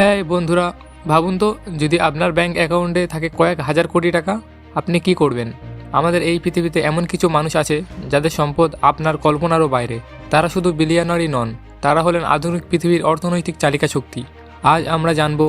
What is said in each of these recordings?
হ্যাঁ বন্ধুরা, ভাবুন তো, যদি আপনার ব্যাংক অ্যাকাউন্টে থাকে কয়েক হাজার কোটি টাকা, আপনি কি করবেন? আমাদের এই পৃথিবীতে এমন কিছু মানুষ আছে যাদের সম্পদ আপনার কল্পনারও বাইরে। তারা শুধু বিলিয়নারই নন, তারা হলেন আধুনিক পৃথিবীর অর্থনৈতিক চালিকা শক্তি। আজ আমরা জানব,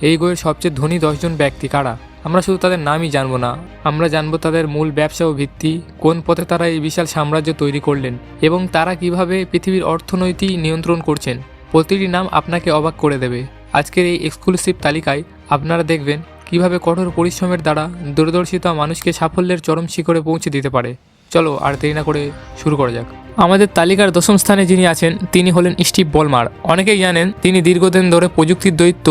এই বইয়ের সবচেয়ে ধনী দশজন ব্যক্তি কারা? আমরা শুধু তাদের নামই জানব না, আমরা জানব তাদের মূল ব্যবসা ও ভিত্তি, কোন পথে তারা এই বিশাল সাম্রাজ্য তৈরি করলেন, এবং তারা কীভাবে পৃথিবীর অর্থনৈতিক নিয়ন্ত্রণ করছেন। প্রতিটি নাম আপনাকে অবাক করে দেবে। আজকের এই এক্সক্লুসিভ তালিকায় আপনারা দেখবেন কীভাবে কঠোর পরিশ্রমের দ্বারা দূরদর্শিতা মানুষকে সাফল্যের চরম শিখরে পৌঁছে দিতে পারে। চলো আর দেরি না করে শুরু করা যাক। আমাদের তালিকার দশম স্থানে যিনি আছেন, তিনি হলেন স্টিভ বলমার। অনেকেই জানেন তিনি দীর্ঘদিন ধরে প্রযুক্তির দৈত্য,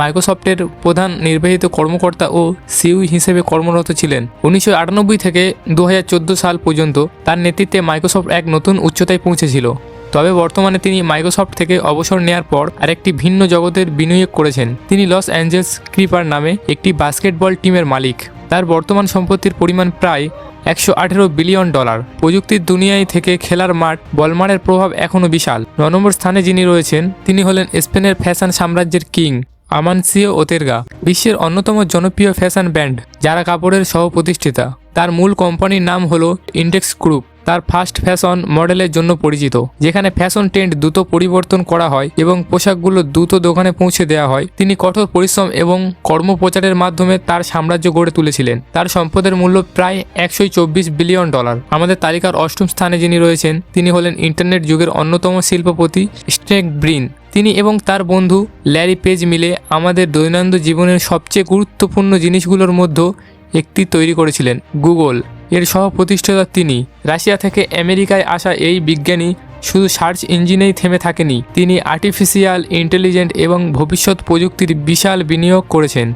মাইক্রোসফটের প্রধান নির্বাহিত কর্মকর্তা ও সিইও হিসেবে কর্মরত ছিলেন। উনিশশো আটানব্বই থেকে দু হাজার চোদ্দ সাল পর্যন্ত তার নেতৃত্বে মাইক্রোসফট এক নতুন উচ্চতায় পৌঁছেছিল। তবে বর্তমানে তিনি মাইক্রোসফট থেকে অবসর নেয়ার পর আরেকটি ভিন্ন জগতের বিনিয়োগ করেছেন। তিনি লস অ্যাঞ্জেলস ক্রিপার নামে একটি বাস্কেটবল টিমের মালিক। তার বর্তমান সম্পত্তির পরিমাণ প্রায় একশো আঠেরো বিলিয়ন ডলার। প্রযুক্তির দুনিয়ায় থেকে খেলার মাঠ বলমারের প্রভাব এখনও বিশাল। ন নম্বর স্থানে যিনি রয়েছেন, তিনি হলেন স্পেনের ফ্যাশন সাম্রাজ্যের কিং আমানসিও ওতেরগা, বিশ্বের অন্যতম জনপ্রিয় ফ্যাশন ব্র্যান্ড যারা কাপড়ের সহ প্রতিষ্ঠিতা তার মূল কোম্পানির নাম হলো ইন্ডেক্স গ্রুপ। তার ফাস্ট ফ্যাশন মডেলের জন্য পরিচিত, যেখানে ফ্যাশন ট্রেন্ড দ্রুত পরিবর্তন করা হয় এবং পোশাকগুলো দ্রুত দোকানে পৌঁছে দেওয়া হয়। তিনি কঠোর পরিশ্রম এবং কর্মপ্রচারের মাধ্যমে তার সাম্রাজ্য গড়ে তুলেছিলেন। তার সম্পদের মূল্য প্রায় একশো চব্বিশ বিলিয়ন ডলার। আমাদের তালিকার অষ্টম স্থানে যিনি রয়েছেন, তিনি হলেন ইন্টারনেট যুগের অন্যতম শিল্পপতি স্টেক ব্রিন তিনি এবং তার বন্ধু ল্যারি পেজ মিলে আমাদের দৈনন্দিন জীবনের সবচেয়ে গুরুত্বপূর্ণ জিনিসগুলোর মধ্যে একটি তৈরি করেছিলেন গুগল এর সহ প্রতিষ্ঠাতা তিনি। রাশিয়া থেকে আমেরিকায় আসা এই বিজ্ঞানী শুধু সার্চ ইঞ্জিনেই থেমে থাকেনি, তিনি আর্টিফিশিয়াল ইন্টেলিজেন্ট এবং ভবিষ্যৎ প্রযুক্তির বিশাল বিনিয়োগ করেছেন।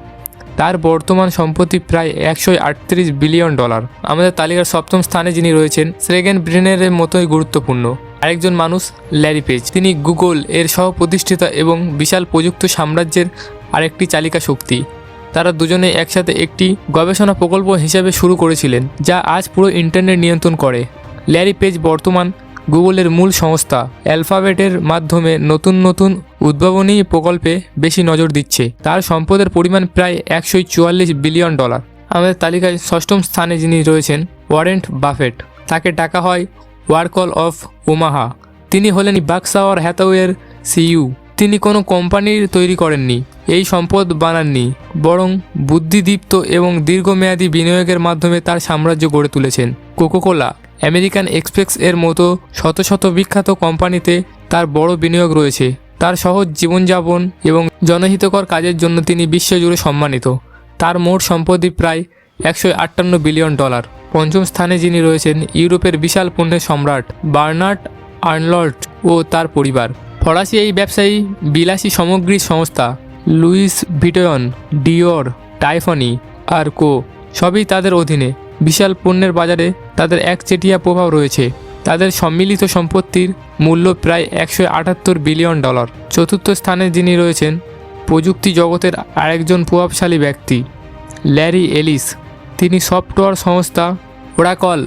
তার বর্তমান সম্পত্তি প্রায় একশো আটত্রিশ বিলিয়ন ডলার। আমাদের তালিকার সপ্তম স্থানে যিনি রয়েছেন, সেগেন ব্রিনের মতোই গুরুত্বপূর্ণ। আরেকজন মানুষ, ল্যারি পেজ। তিনি গুগল এর সহ প্রতিষ্ঠিতা এবং বিশাল প্রযুক্ত সাম্রাজ্যের আরেকটি চালিকা শক্তি। তারা দুজনে একসাথে একটি গবেষণা প্রকল্প হিসেবে শুরু করেছিলেন, যা আজ পুরো ইন্টারনেট নিয়ন্ত্রণ করে। ল্যারি পেজ বর্তমান গুগলের মূল সংস্থা। অ্যালফাবেটের মাধ্যমে নতুন নতুন উদ্ভাবনী প্রকল্পে বেশি নজর দিচ্ছে। তার সম্পদের পরিমাণ প্রায় একশো চুয়াল্লিশ বিলিয়ন ডলার। আমাদের তালিকায় ষষ্ঠম স্থানে যিনি রয়েছেন ওয়ারেন্ট বাফেট। তাকে ডাকা হয় ওয়ার্কল অফ ওমাহা। তিনি হলেন বাক্সাওয়ার হ্যাথাওয়ের সিইউ। তিনি কোনো কোম্পানির তৈরি করেননি, এই সম্পদ বানাননি, বরং বুদ্ধিদীপ্ত এবং দীর্ঘমেয়াদী বিনিয়োগের মাধ্যমে তার সাম্রাজ্য গড়ে তুলেছেন। কোকোকোলা, আমেরিকান এক্সপ্রেস এর মতো শত শত বিখ্যাত কোম্পানিতে তার বড় বিনিয়োগ রয়েছে। তার সহজ জীবনযাপন এবং জনহিতকর কাজের জন্য তিনি বিশ্বজুড়ে সম্মানিত। তার মোট সম্পত্তি প্রায় একশো আটান্ন বিলিয়ন ডলার। পঞ্চম স্থানে যিনি রয়েছেন, ইউরোপের বিশাল পণ্যের সম্রাট বার্নার্ড আর্নলট ও তার পরিবার। ফরাসি এই ব্যবসায়ী বিলাসী সামগ্রী সংস্থা লুইস ভিটয়ন, ডিওর, টাইফনি আর কো সবই তাদের অধীনে বিশাল পণ্যের বাজারে তাদের একচেটিয়া প্রভাব রয়েছে। তাদের সম্মিলিত সম্পত্তির মূল্য প্রায় একশো আটাত্তর বিলিয়ন ডলার। চতুর্থ স্থানে যিনি রয়েছেন, প্রযুক্তি জগতের আরেকজন প্রভাবশালী ব্যক্তি, ল্যারি এলিস। তিনি সফটওয়্যার সংস্থা ওরাকল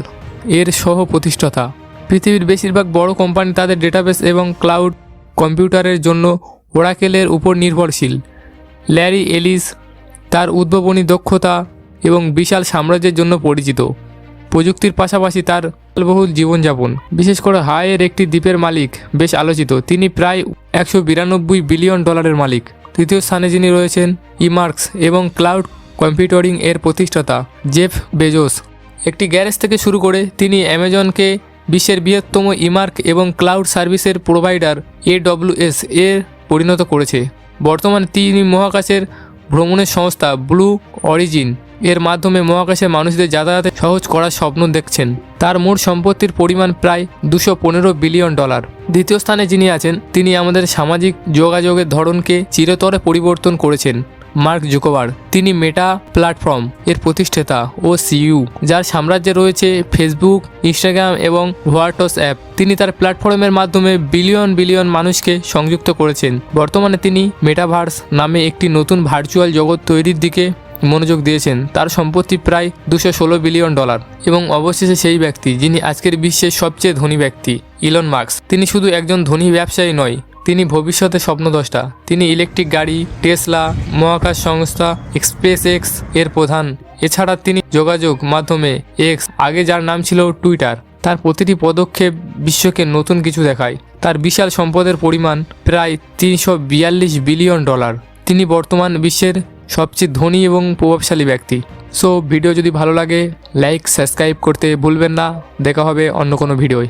এর সহ প্রতিষ্ঠাতা পৃথিবীর বেশিরভাগ বড় কোম্পানি তাদের ডেটাবেস এবং ক্লাউড কম্পিউটারের জন্য ওরাকেলের উপর নির্ভরশীল। ল্যারি এলিস তার উদ্ভাবনী দক্ষতা এবং বিশাল সাম্রাজ্যের জন্য পরিচিত। প্রযুক্তির পাশাপাশি তার বহুল জীবনযাপন। বিশেষ করে হায়ের একটি দ্বীপের মালিক, বেশ আলোচিত। তিনি প্রায় একশো বিরানব্বই বিলিয়ন ডলারের মালিক। তৃতীয় স্থানে যিনি রয়েছেন ইমার্কস এবং ক্লাউড কম্পিউটারিং এর প্রতিষ্ঠাতা, জেফ বেজোস। একটি গ্যারেজ থেকে শুরু করে তিনি অ্যামাজনকে বিশ্বের বৃহত্তম ইমার্ক এবং ক্লাউড সার্ভিসের প্রোভাইডার এডব্লিউএস এ পরিণত করেছে। বর্তমানে তিনি মহাকাশের ভ্রমণের সংস্থা ব্লু অরিজিন এর মাধ্যমে মহাকাশে মানুষদের যাতায়াতে সহজ করার স্বপ্ন দেখছেন। তার মোট সম্পত্তির পরিমাণ প্রায় দুশো পনেরো বিলিয়ন ডলার। দ্বিতীয় স্থানে যিনি আছেন, তিনি আমাদের সামাজিক যোগাযোগের ধরনকে চিরতরে পরিবর্তন করেছেন। মার্ক জুকোবার তিনি মেটা প্ল্যাটফর্ম এর প্রতিষ্ঠাতা ও সিইউ, যার সাম্রাজ্যে রয়েছে ফেসবুক, ইনস্টাগ্রাম এবং হোয়াটস অ্যাপ। তিনি তার প্ল্যাটফর্মের মাধ্যমে বিলিয়ন বিলিয়ন মানুষকে সংযুক্ত করেছেন। বর্তমানে তিনি মেটাভার্স নামে একটি নতুন ভার্চুয়াল জগৎ তৈরির দিকে মনোযোগ দিয়েছেন। তার সম্পত্তি প্রায় দুশো ষোলো বিলিয়ন ডলার এবং অবশেষে সেই ব্যক্তি, যিনি আজকের বিশ্বের সবচেয়ে ধনী ব্যক্তি, ইলন মার্কস তিনি শুধু একজন ধনী ব্যবসায়ী নয় তিনি ভবিষ্যতে স্বপ্নদ্রষ্টা। তিনি ইলেকট্রিক গাড়ি, টেসলা, মহাকাশ সংস্থা এক্সপ্রেস এক্সের প্রধান। এছাড়া তিনি যোগাযোগ মাধ্যমে এক্স, আগে যার নাম ছিল টুইটার। তার প্রতিটি পদক্ষেপ বিশ্বকে নতুন কিছু দেখায়। তার বিশাল সম্পদের পরিমাণ প্রায় তিনশো বিয়াল্লিশ বিলিয়ন ডলার। তিনি বর্তমান বিশ্বের সবচেয়ে ধনী এবং প্রভাবশালী ব্যক্তি। সো, ভিডিও যদি ভালো লাগে, লাইক, সাবস্ক্রাইব করতে ভুলবেন না। দেখা হবে অন্য কোনো ভিডিওয়।